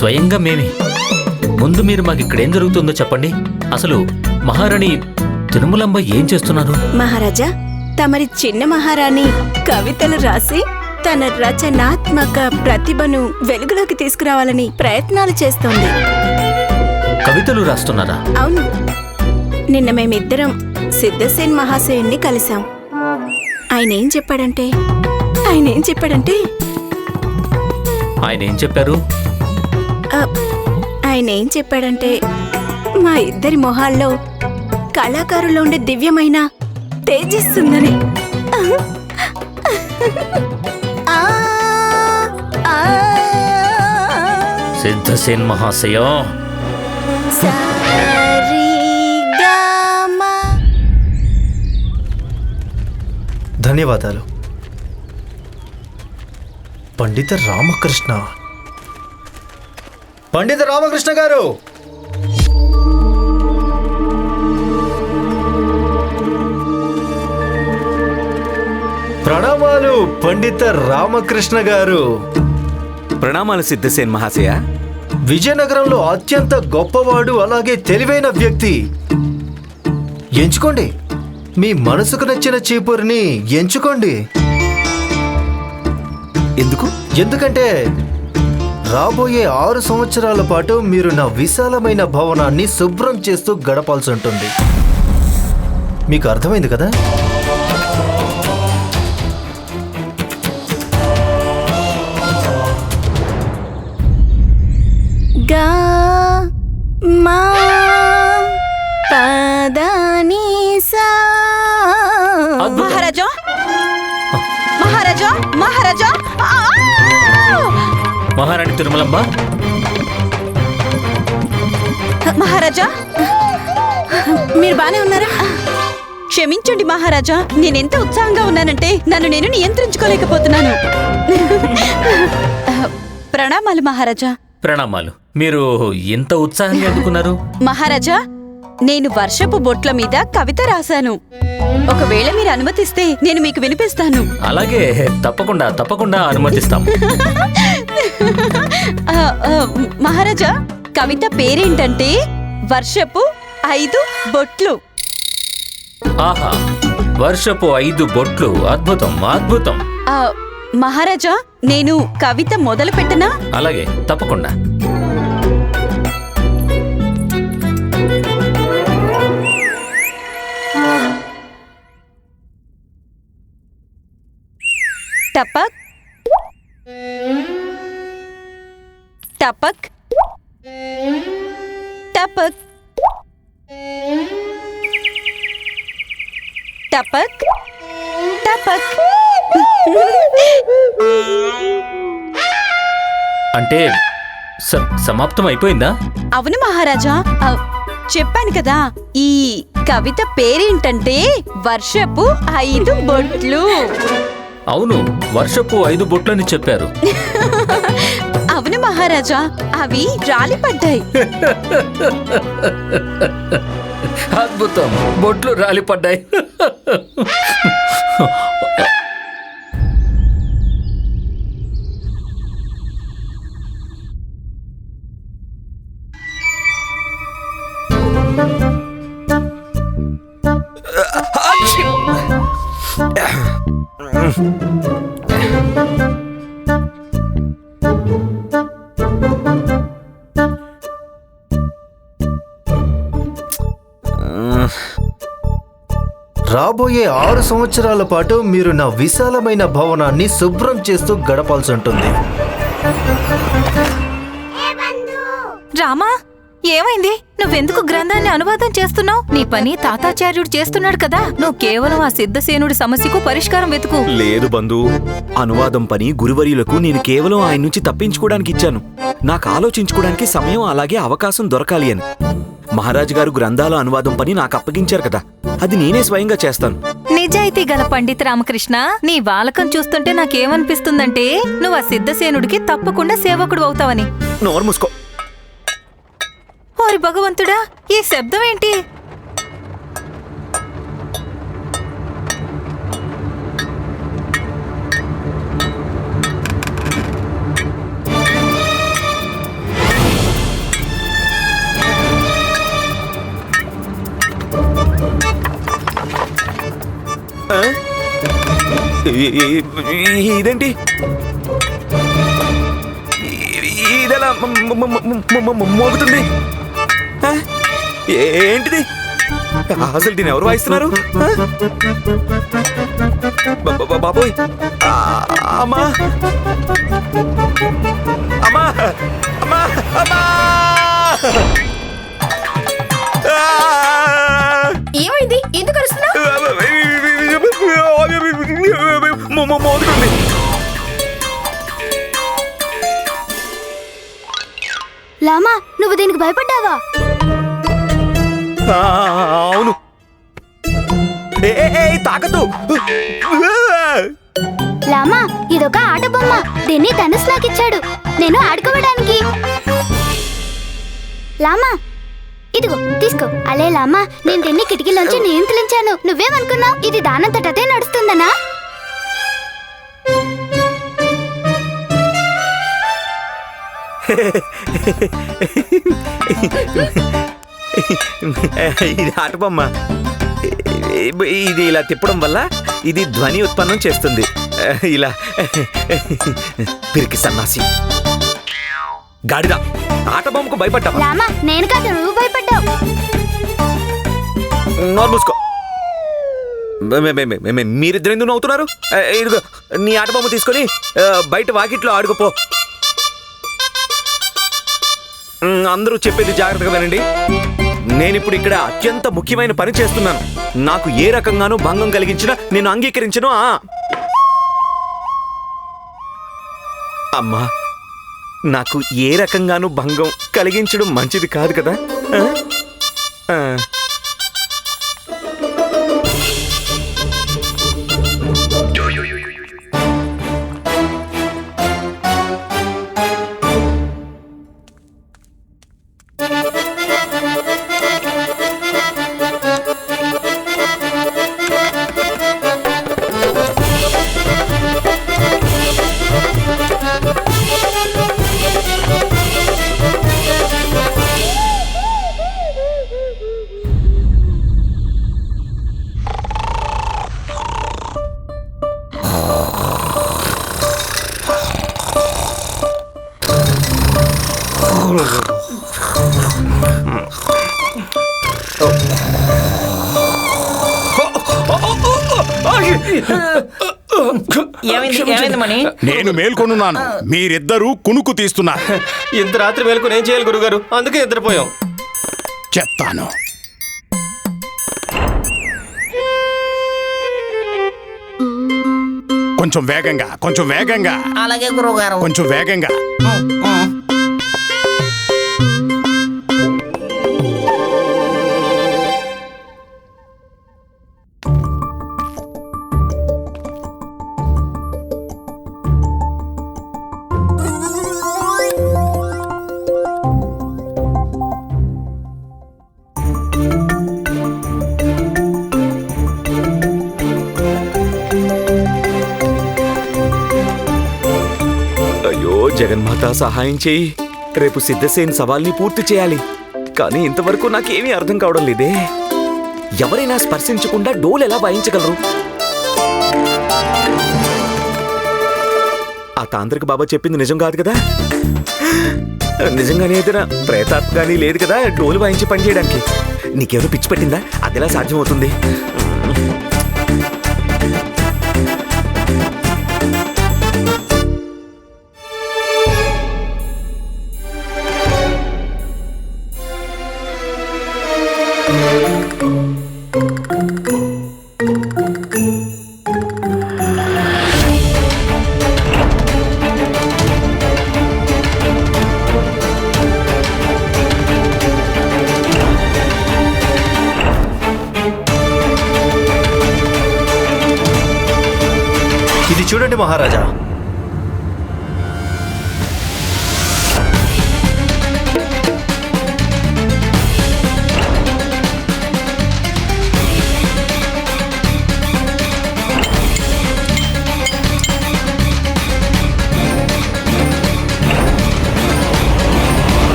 స్వయంగా మేమే. ముందు మీరు మాకు ఇక్కడ ఏం జరుగుతుందో చెప్పండి. అసలు మహారాణి తిరుమలంబ ఏం చేస్తున్నారు? మహారాజా తమరి చిన్న మహారాణి కవితలు రాసి తన రచనాత్మక ప్రతిభను వెలుగులోకి తీసుకురావాలని ప్రయత్నాలు చేస్తోంది. కవితలు రాస్తున్నారా? అవును. నిన్న మేమిద్దరం సిద్ధసేన్ మహాశయుణ్ణి కలిశాం. ఆయన ఏం చెప్పాడంటే? ఆయన ఏం చెప్పాడంటే? ఆయన ఏం చెప్పారు? ఆయన ఏం చెప్పాడంటే మా ఇద్దరి మొహాల్లో కళాకారులో ఉండే దివ్యమైన ఆ, సిద్ధసేన్ మహాశయ. సరిగమ. ధన్యవాదాలు. పండిత రామకృష్ణ. పండిత రామకృష్ణ గారు! ప్రణామాలు పండిత రామకృష్ణ గారు! ప్రణామాలు సిద్ధసేన్ మహాశయ. విజయనగరంలో అత్యంత గొప్పవాడు అలాగే తెలివైన వ్యక్తి! ఎంచుకోండి. మీ మనసుకు నచ్చిన చీపురిని ఎంచుకోండి. ఎందుకు? ఎందుకంటే రాబోయే ఆరు సంవత్సరాల పాటు మీరు నా విశాలమైన భవనాన్ని శుభ్రం చేస్తూ గడపాల్సి ఉంటుంది. మీకు అర్థమైంది కదా? గా మా పదా. మహారాణి తిరుమలంబ మహారాజా మీరు బానే ఉన్నారా? క్షమించండి మహారాజా నేనెంత ఉత్సాహంగా ఉన్నానంటే నన్ను నేను నియంత్రించుకోలేకపోతున్నాను. ప్రణామాలు మహారాజా. ప్రణామాలు. మీరు ఇంత ఉత్సాహంగా ఎందుకున్నారు మహారాజా నేను వర్షపు బొట్ల మీద కవిత రాశాను. ఒకవేళ మీరు అనుమతిస్తే నేను మీకు వినిపిస్తాను. అలాగే తప్పకుండా తప్పకుండా అనుమతిస్తాం మహారాజా కవిత పేరేంటంటే? వర్షపు ఐదు బొట్లు. ఆహా వర్షపు ఐదు బొట్లు. అద్భుతం అద్భుతం. ఆ, మహారాజా నేను కవిత మొదలు పెట్టనా అలాగే తప్పకుండా. టపక్. టపక్. టపక్. టపక్. టపక్. అంటే సమాప్తం అయిపోయిందా? అవును మహారాజా. చెప్పాను కదా ఈ కవిత పేరేంటంటే వర్షపు ఐదు బొట్లు. అవును వర్షపు ఐదు బొట్లని చెప్పారు. మహారాజా అవి రాలిపడ్డాయి. అద్భుతం. బొట్లు రాలిపడ్డాయి. రాబోయే ఆరు సంవత్సరాల పాటు మీరు నా విశాలమైన భవనాన్ని శుభ్రం చేస్తూ గడపాల్సి ఉంటుంది. రామా ఏమైంది? నువ్వెందుకు గ్రంథాన్ని అనువాదం చేస్తున్నావు? నీ పని తాతాచార్యుడు చేస్తున్నాడు కదా. నువ్వు కేవలం ఆ సిద్ధసేనుడి సమస్యకు పరిష్కారం వెతుకు. లేదు బంధు. అనువాదం పని గురువర్యులకు నేను కేవలం ఆయన నుంచి తప్పించుకోవడానికి ఇచ్చాను. నాకు ఆలోచించుకోవడానికి సమయం అలాగే అవకాశం దొరకాలి అని. మహారాజు గారు గ్రంథాల అనువాదం పని నాకు అప్పగించారు కదా. అది నేనే స్వయంగా చేస్తాను. నిజాయితీ గల పండిత రామకృష్ణ నీ వాలకం చూస్తుంటే నాకేమనిపిస్తుందంటే నువ్వు ఆ సిద్ధసేనుడికి తప్పకుండా సేవకుడు అవుతావని. నోరు మూసుకో. ఓరి భగవంతుడా ఈ శబ్దం ఏంటి? ఇదేంటి? ఇదెలా మోగుతుంది? ఏంటిది? అసలు దీన్ని ఎవరు వాయిస్తున్నారు? బాబోయ్. అమ్మా. అమ్మా. అమ్మా. అమ్మా. ఏమైంది? ఎందుకు అరుస్తున్నావు మో- మో- మోగుతుంది లామా నువ్వు దీనికి భయపడ్డావా? అవును. తాకద్దు. లామా ఇదొక ఆట బొమ్మ. దీన్ని ధనుస్ నాకిచ్చాడు నేను ఆడుకోవడానికి. లామా ఇదిగో తీసుకో. అలే లామా నేను దీన్ని కిటికీలోంచి నియంత్రించాను నువ్వేమనుకున్నావు? ఇది దానంతటదే నడుస్తుందనా? ఇది ఆటబొమ్మ ఇది ఇలా తిప్పడం వల్ల ఇది ధ్వని ఉత్పన్నం చేస్తుంది. ఇలా పిరికి సన్నాసి. గాడిద ఆటబొమ్మకు భయపడ్డా లామా నేను కాదు నువ్వు భయపడ్డావు. నోరు మూసుకో. మే- మే- మే- మే- మే- మీరిద్దరు ఎందుకు నవ్వుతున్నారు? ఇదిగో నీ ఆట బొమ్మ తీసుకొని బయట వాకిట్లో ఆడుకోపో. అందరూ చెప్పేది జాగ్రత్తగా వినండి. నేను ఇప్పుడు ఇక్కడ అత్యంత ముఖ్యమైన పని చేస్తున్నాను. నాకు ఏ రకంగానూ భంగం కలిగించినా నేను అంగీకరించను అమ్మా నాకు ఏ రకంగానూ భంగం కలిగించడం మంచిది కాదు కదా? నేను మేల్కొనున్నాను. మీరిద్దరూ కునుకు తీస్తున్నారు ఇంత రాత్రి మేలుకొని ఏం చేయాలి గురుగారు? అందుకే నిద్రపోయాం. చెప్తాను. కొంచెం వేగంగా కొంచెం వేగంగా. అలాగే గురువుగారు. కొంచెం వేగంగా. నా సహాయం చేయి. రేపు సిద్ధసేన్ సవాల్ని పూర్తి చేయాలి. కానీ ఇంతవరకు నాకేమీ అర్థం కావడం లేదే. ఎవరైనా స్పర్శించకుండా డోలు ఎలా వాయించగలరు? ఆ తాంత్రిక బాబా చెప్పింది నిజం కాదు కదా? నిజంగానే ఏదైనా ప్రేతాత్మ కానీ లేదు కదా డోలు వాయించి పని చేయడానికి పిచ్చి పెట్టిందా? అదిలా సాధ్యమవుతుంది? చూడండి మహారాజా.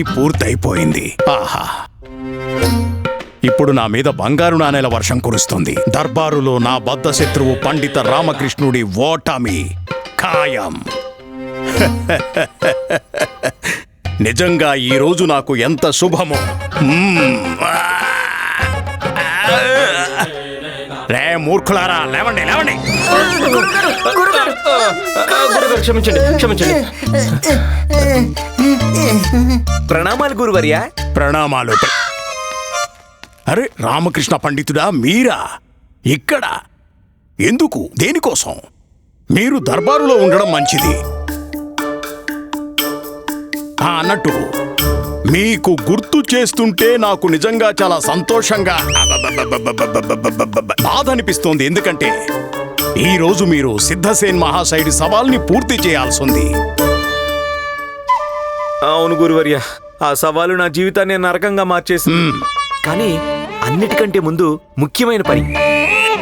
పని పూర్తయిపోయింది. ఆహా. ఇప్పుడు నా మీద బంగారు నాణేల వర్షం కురుస్తుంది. దర్బారులో నా బద్ద శత్రువు పండిత రామకృష్ణుడి ఓటమి ఖాయం. నిజంగా ఈ రోజు నాకు ఎంత శుభమో? రే మూర్ఖులారా లేవండి లేవండి. గురుగారు క్షమించండి క్షమించండి. ప్రణామాలు గురువర్యా. ప్రణామాలు. అరే రామకృష్ణ పండితుడా మీరా? ఇక్కడ. ఎందుకు? దేనికోసం? మీరు దర్బారులో ఉండడం మంచిది. అన్నట్టు మీకు గుర్తు చేస్తుంటే నాకు నిజంగా చాలా సంతోషంగా బాధ అనిపిస్తోంది. ఎందుకంటే ఈ రోజు మీరు సిద్ధసేన్ మహాశైడి సవాల్ని పూర్తి చేయాల్సింది. అవును గురువర్య ఆ సవాలు నా జీవితాన్ని నరకంగా మార్చేసింది. మ్మ్. కానీ అన్నిటికంటే ముందు ముఖ్యమైన పని.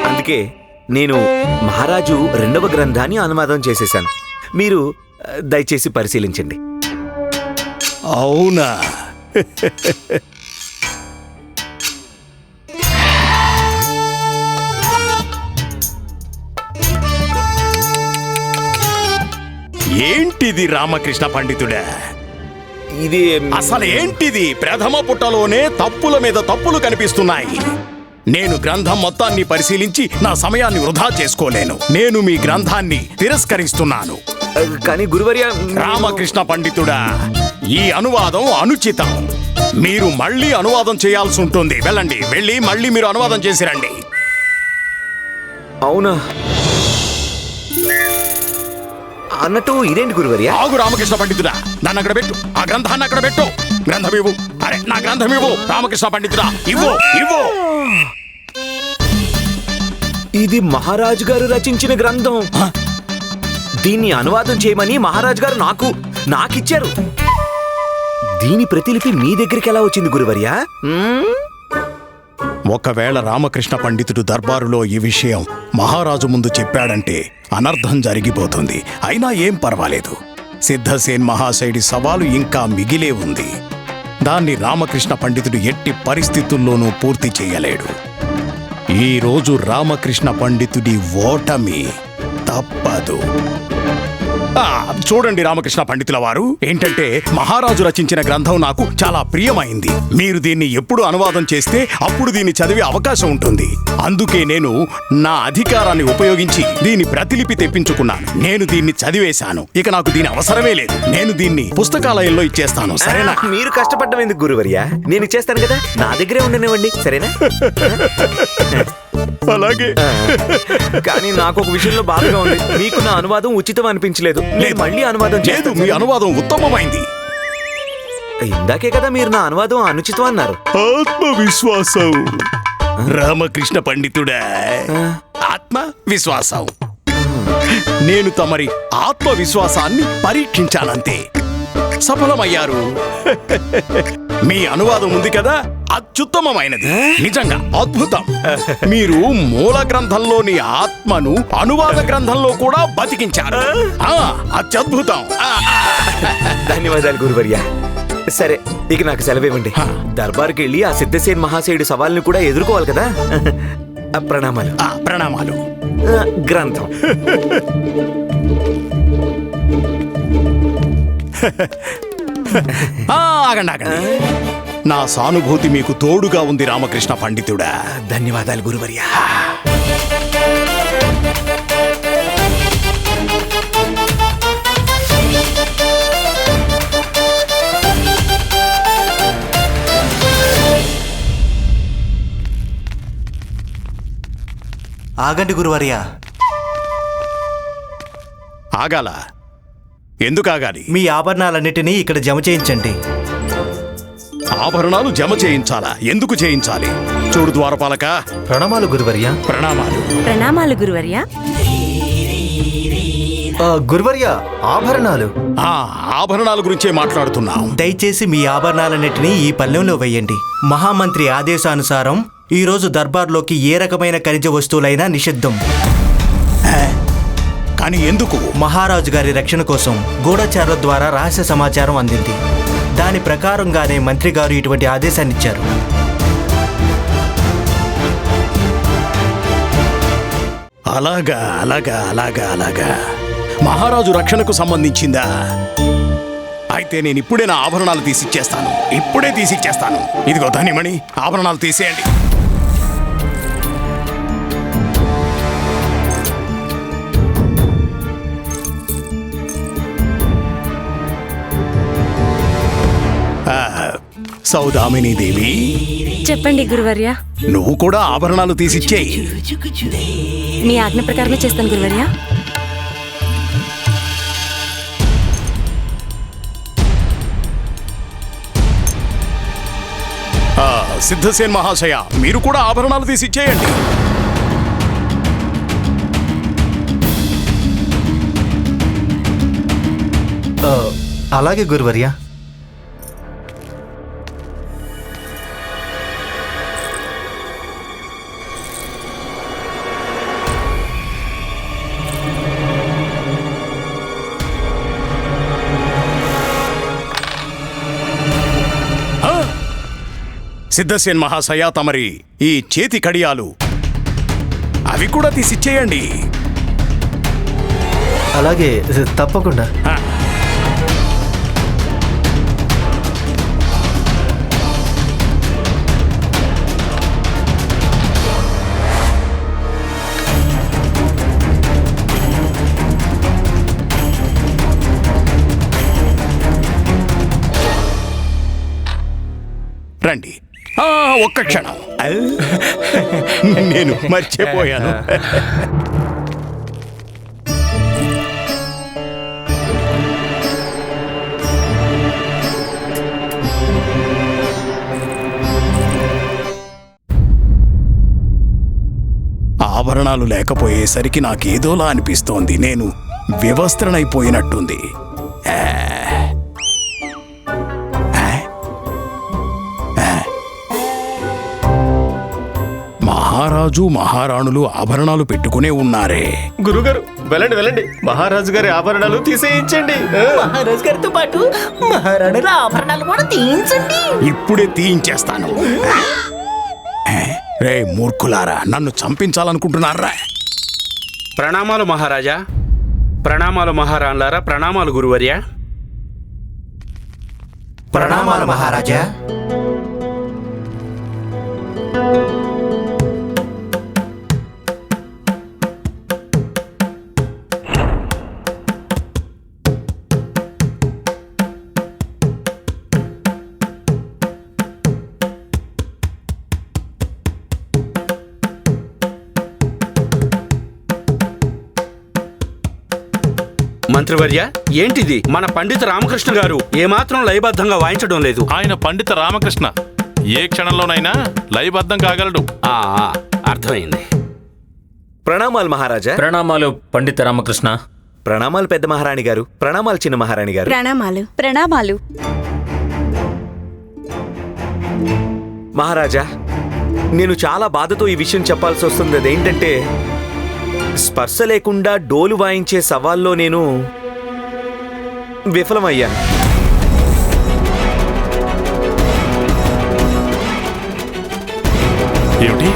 అందుకే నేను మహారాజు రెండవ గ్రంథాన్ని అనువాదం చేసేశాను. మీరు దయచేసి పరిశీలించండి. అవునా? ఏంటిది రామకృష్ణ పండితుడా? ఇది అసలు ఏంటిది? ప్రథమ పుట్టలోనే తప్పుల మీద తప్పులు కనిపిస్తున్నాయి. నేను గ్రంథం మొత్తాన్ని పరిశీలించి నా సమయాన్ని వృధా చేసుకోలేను. నేను మీ గ్రంథాన్ని తిరస్కరిస్తున్నాను. కానీ గురువర్య రామకృష్ణ పండితుడా ఈ అనువాదం అనుచితం. మీరు మళ్ళీ అనువాదం చేయాల్సి ఉంటుంది. వెళ్ళండి వెళ్ళి మళ్ళీ మీరు అనువాదం చేసి రండి. అవునా? అన్నట్టు ఇదేంటి గురువర్య? ఆగు రామకృష్ణ పండితుడా. నన్ను అక్కడ పెట్టు. ఆ గ్రంథాన్ని అక్కడ పెట్టు. గ్రంథం ఇవ్వు. అరే నా గ్రంథం ఇవ్వు. రామకృష్ణ పండితుడా. ఇవ్వు ఇవ్వు. ఇది మహారాజు గారు రచించిన గ్రంథం. దీన్ని అనువాదం చేయమని మహారాజు గారు నాకు నాకిచ్చారు. దీని ప్రతిలిపి మీ దగ్గరికి ఎలా వచ్చింది గురువర్య? ఒకవేళ రామకృష్ణ పండితుడు దర్బారులో ఈ విషయం మహారాజు ముందు చెప్పాడంటే అనర్థం జరిగిపోతుంది. అయినా ఏం పర్వాలేదు. సిద్ధసేన్ మహాశైడి సవాలు ఇంకా మిగిలే ఉంది. దాన్ని రామకృష్ణ పండితుడు ఎట్టి పరిస్థితుల్లోనూ పూర్తి చేయలేడు. ఈరోజు రామకృష్ణ పండితుడి ఓటమి తప్పదు. చూడండి రామకృష్ణ పండితుల వారు. ఏంటంటే మహారాజు రచించిన గ్రంథం నాకు చాలా ప్రియమైంది. మీరు దీన్ని ఎప్పుడు అనువాదం చేస్తే అప్పుడు దీన్ని చదివే అవకాశం ఉంటుంది. అందుకే నేను నా అధికారాన్ని ఉపయోగించి దీని ప్రతిలిపి తెప్పించుకున్నాను. నేను దీన్ని చదివేశాను. ఇక నాకు దీని అవసరమే లేదు. నేను దీన్ని పుస్తకాలయంలో ఇచ్చేస్తాను. సరేనా? మీరు కష్టపడ్డం ఎందుకు గురువర్య? నేను ఇచ్చేస్తాను కదా. నా దగ్గరే ఉండనివ్వండి. సరేనా? అలాగే. కానీ నాకు ఒక విషయంలో బాధగా ఉంది. మీకు నా అనువాదం ఉచితం అనిపించలేదు. నేను మళ్ళీ అనువాదం లేదు చేస్తాను మీ అనువాదం ఉత్తమమైంది. ఇందాకే కదా మీరు నా అనువాదం అనుచితం అన్నారు. ఆత్మవిశ్వాసం. రామకృష్ణ పండితుడా. ఆత్మ విశ్వాసం నేను తమరి ఆత్మవిశ్వాసాన్ని పరీక్షించానంతే సఫలమయ్యారు. మీ అనువాదం ఉంది కదా? అత్యుత్తమమైనది. నిజంగా. అద్భుతం. మీరు మూల గ్రంథంలోని ఆత్మను అనువాద గ్రంథంలో కూడా బతికించారు. ఆ, అత్యద్భుతం. ధన్యవాదాలు గురువర్య. సరే ఇక నాకు సెలవివ్వండి దర్బార్కి వెళ్ళి ఆ సిద్ధసేన్ మహాశయుడి సవాల్ని కూడా ఎదుర్కోవాలి కదా? ఆ, ప్రణామాలు. ఆ, ప్రణామాలు. ఆ, గ్రంథం. ఆ, ఆగండి ఆగండి. నా సానుభూతి మీకు తోడుగా ఉంది రామకృష్ణ పండితుడా. ధన్యవాదాలు గురువర్య. ఆగండి గురువర్య. ఆగాల? ఎందుకు ఆగాలి? మీ ఆభరణాలన్నిటినీ ఇక్కడ జమ చేయించండి. ఆభరణాలు జమ చేయించాలా? ఎందుకు చేయించాలి? చూడు ద్వారపాలక. ప్రణామాలు గురువర్య. ప్రణామాలు. ప్రణామాలు గురువర్య. ఆ, గురువర్య ఆభరణాలు. ఆ ఆభరణాల గురించే మాట్లాడుతున్నాం. దయచేసి మీ ఆభరణాలన్నిటినీ ఈ పల్లెంలో వేయండి. మహామంత్రి ఆదేశానుసారం ఈ రోజు దర్బార్లోకి ఏ రకమైన ఖనిజ వస్తువులైనా నిషిద్ధం. కానీ ఎందుకు? మహారాజు గారి రక్షణ కోసం గూఢచారుల ద్వారా రహస్య సమాచారం అందింది. దాని ప్రకారంగానే మంత్రి గారు ఇటువంటి ఆదేశాన్ని ఇచ్చారు అలాగా అలాగా అలాగా అలాగా. మహారాజు రక్షణకు సంబంధించిందా? అయితే నేను ఇప్పుడే నా ఆభరణాలు తీసిచ్చేస్తాను. ఇప్పుడే తీసిచ్చేస్తాను. ఇదిగో ధనిమణి ఆభరణాలు తీసేయండి. సౌదామిని దేవి. చెప్పండి గురువర్య. నువ్వు కూడా ఆభరణాలు తీసిచ్చేయి. మీ ఆజ్ఞ ప్రకారమే చేస్తాను గురువర్య. ఆ, సిద్ధసేన్ మహాశయ మీరు కూడా ఆభరణాలు తీసిచ్చేయండి. ఆ, అలాగే గురువర్య. సిద్ధసేన్ మహాశయ తమరి ఈ చేతి కడియాలు. అవి కూడా తీసిచ్చేయండి. అలాగే తప్పకుండా. రండి. ఒక్క క్షణం. నేను మర్చిపోయాను. ఆభరణాలు లేకపోయేసరికి నాకేదోలా అనిపిస్తోంది. నేను వివస్త్రణైపోయినట్టుంది మహారాజు మహారాణులు ఆభరణాలు పెట్టుకునే ఉన్నారే. గురుగారు వెళ్ళండి వెళ్ళండి. మహారాజు గారి ఆభరణాలు తీసేయించండి. మహారాజు గారితో పాటు మహారాణుల ఆభరణాలు కూడా తీయించండి. ఇప్పుడే తీయించేస్తాను. ఏ? రే మూర్ఖులారా నన్ను చంపించాలనుకుంటున్నారా? ప్రణామాలు మహారాజా. ప్రణామాలు మహారాణులారా ప్రణామాలు గురువర్య. ప్రణామాలు మహారాజా. మంత్రివర్య ఏంటిది? మన పండిత రామకృష్ణ గారు ఏమాత్రం లయబద్ధంగా వాయించడం లేదు. ఆయన పండిత రామకృష్ణ. ఏ క్షణంలోనైనా లయబద్ధం కాగలడు. ఆ ఆ, అర్థమైంది. ప్రణామాలు మహారాజా. ప్రణామాలు పండిత రామకృష్ణ. ప్రణామాలు పెద్ద మహారాణి గారు ప్రణామాలు చిన్న మహారాణి గారు. ప్రణామాలు ప్రణామాలు. మహారాజా నేను చాలా బాధతో ఈ విషయం చెప్పాల్సి వస్తుంది. అదేంటంటే స్పర్శ లేకుండా డోలు వాయించే సవాల్లో నేను విఫలమయ్యాను. ఏమిటి?